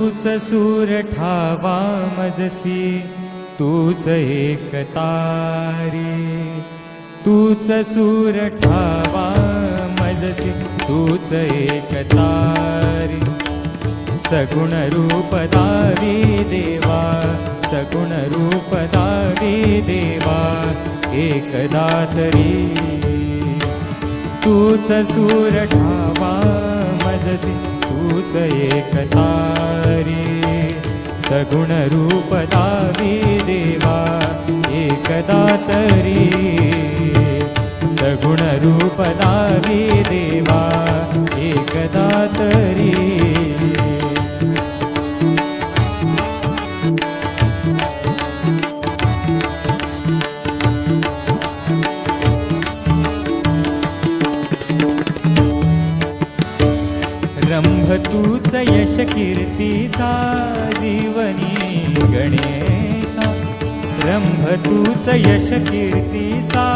तूच सूर ठावा मजसी तूच एक तारी. तूच सूर ठावा मजसी तूच एक तारी. सगुण रूप दावी देवा सगुण रूप दावी देवा एकदा तरी तूच सूर ठावा मजसी तूच एक सगुणरूपदा एकदा तर्। सगुणरूपदा रंभ तूच यश कीर्तीचा जीवनी गणेशा. रंभ तूच यश कीर्तीचा